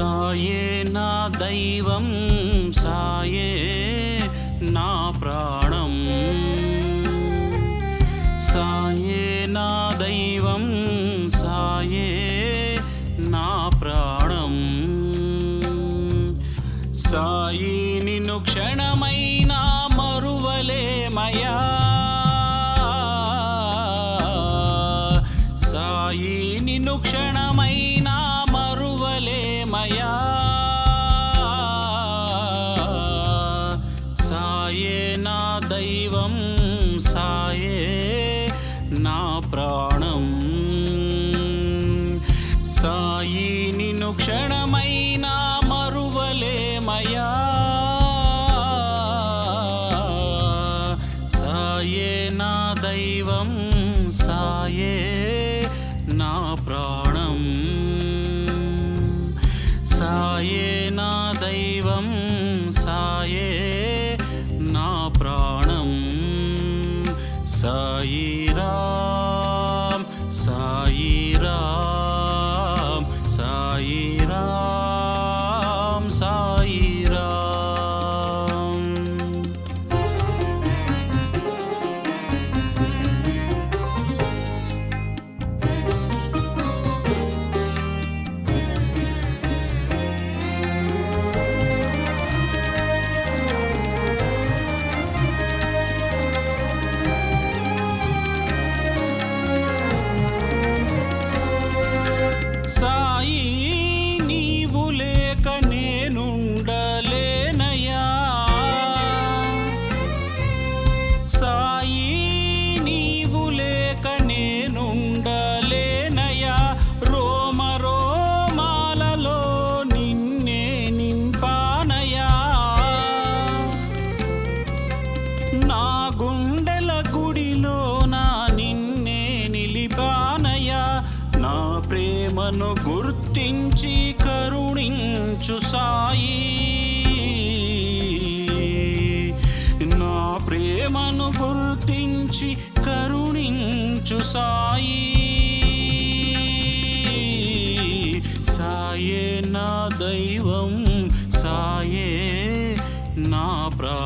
saw you. సాయే నా దైవం సాయే నా ప్రాణం సాయిరా గుర్తించి కరుణించు సాయి. నా ప్రేమను గుర్తించి కరుణించు సాయి. సాయే నా దైవం సాయే నా ప్రా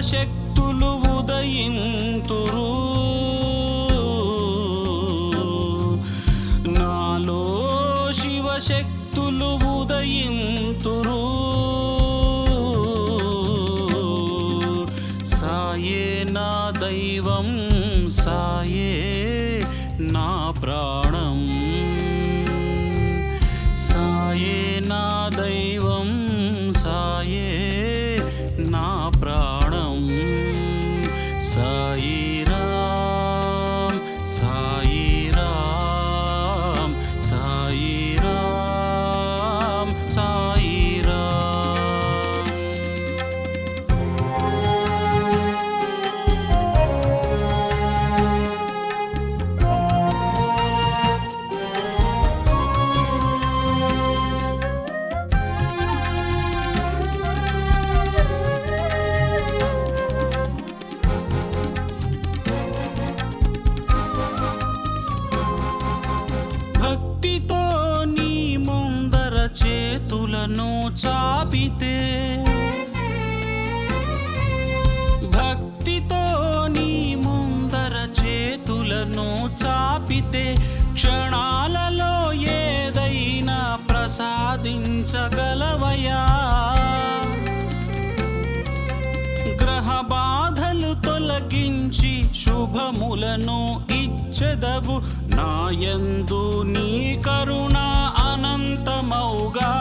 శక్తులు ఉదయింతురు. నాలో శివశక్తులు ఉదయింతురు. సాయే నా దైవం సాయే నా ప్రాణం. సాయే నా దైవం సాయే చాపితే క్షణాలలో ఏదైనా ప్రసాదించగలవయా గ్రహ బాధలు తొలగించి శుభములను ఇచ్చెదవు. నాయందు నీ కరుణ అనంతమౌగా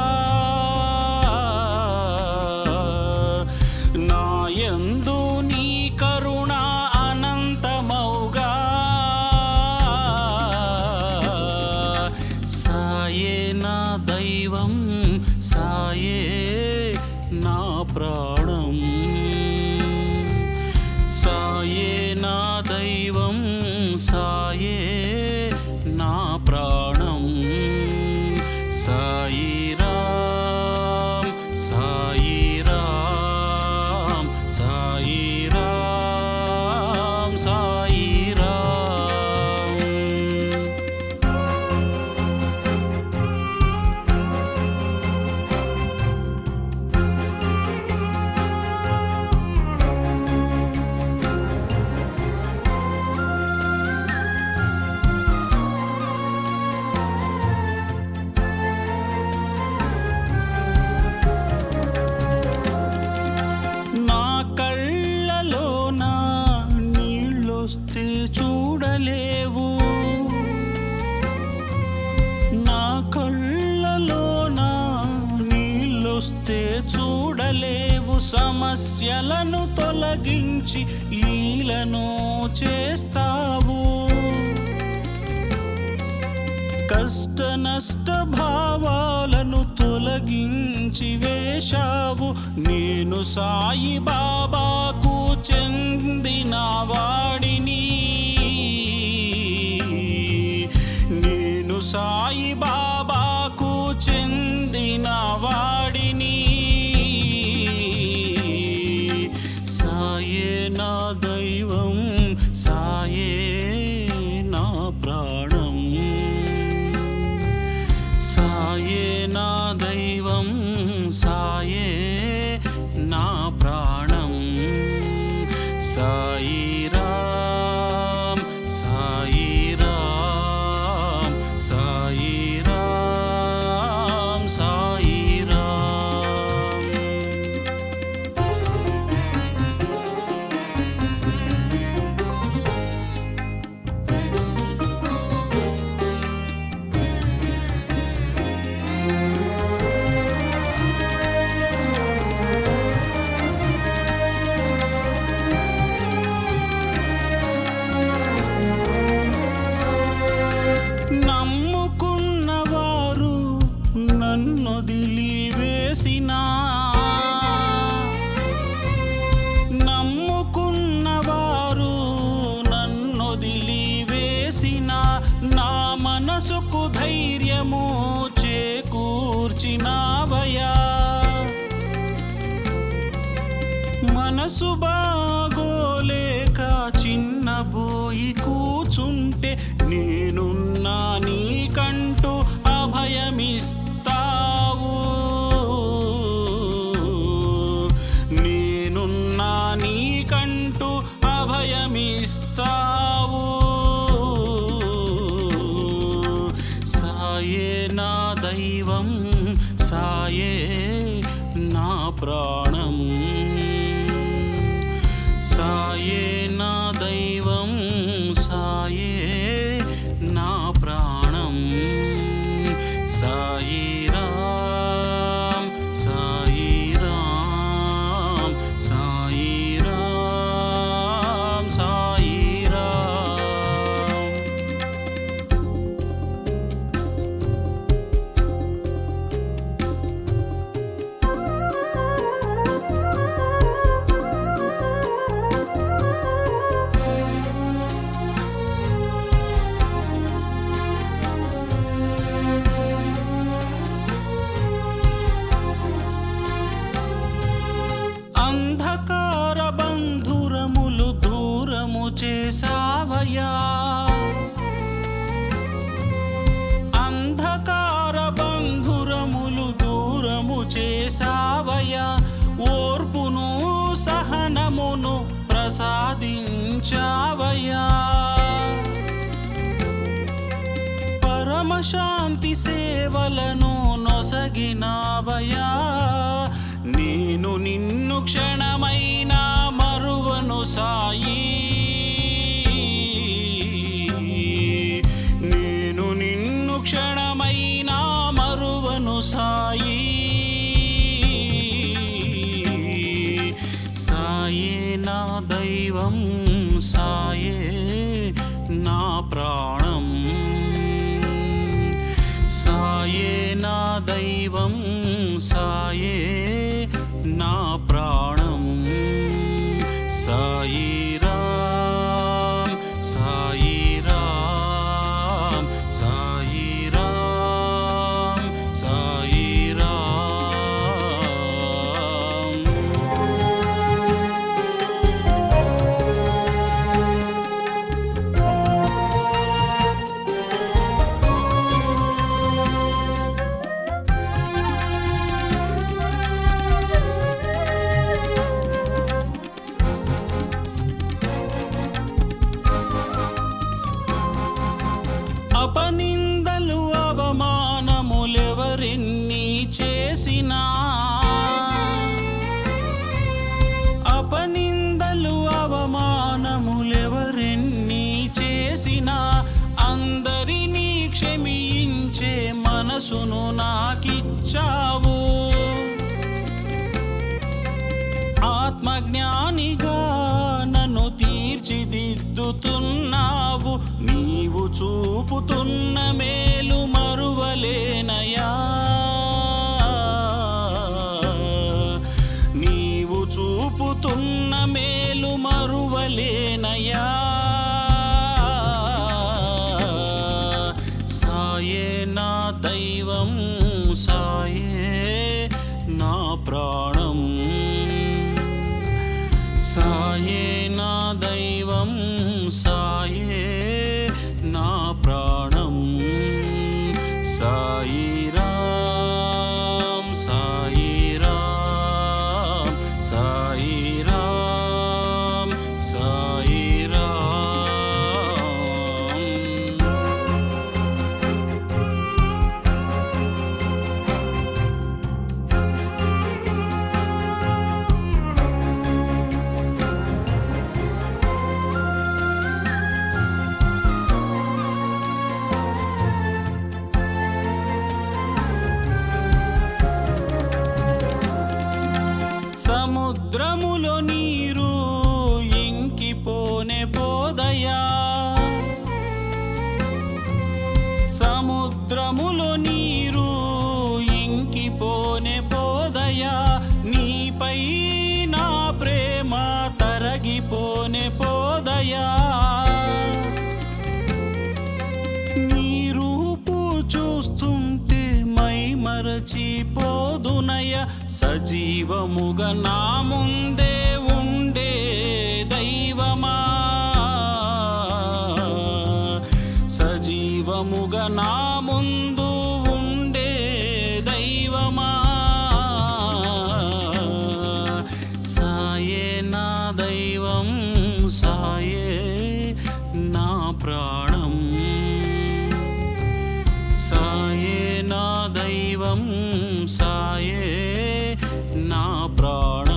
దైవం సాయే నా ప్రా సమస్యలను తొలగించి లీలను చేస్తావు. కష్ట నష్ట భావాలను తొలగించి వేశావు. నేను సాయి బాబాకు చెందిన వాడిని. నేను సాయి బాబాకు చెందిన వాడిని మనసు బాగోలేక చిన్నబోయి కూచుంటే నేనున్నా నీకంటూ అభయమిస్తావు. నేనున్నా నీకంటూ అభయమిస్తావు. చేశావయ్యా. అంధకార బంధురములు దూరము చేశావయ్యా. ఓర్పును సహనమును ప్రసాదించావయ్యా. పరమశాంతి సేవలను నొసగినావయా నేను నిన్ను క్షణమైనా మరువను సాయి. అపనిందలు అవమానములెవరిన్ని చేసినా. అపనిందలు అవమానములెవరిన్ని చేసినా. అందరినీ క్షమించే మనసును నాకిచ్చావు. ఆత్మజ్ఞానిగా నన్ను తీర్చిదిద్దుతున్నా. చూపుతున్న మేలు సాయి రామ్ సముద్రములో నీరు ఇంకిపోనే పోదయా. సముద్రములో నీరు ఇంకిపోనే పోదయా. నీపై నా ప్రేమ తరగిపోనే పోదయా. మరచిపోదునయ సజీవముగా నా ముందే నా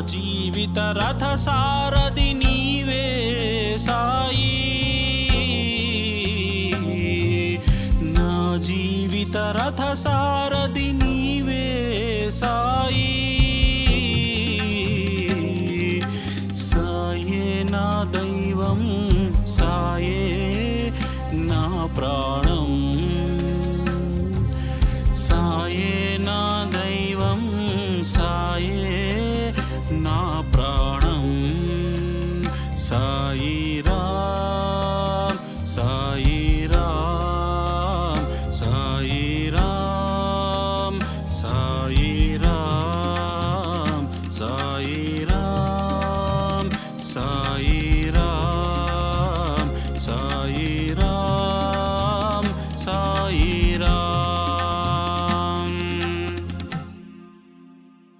జీవిత రథ సారథి నీవే సాయి. నా జీవిత రథ సారథి నీవే సాయి.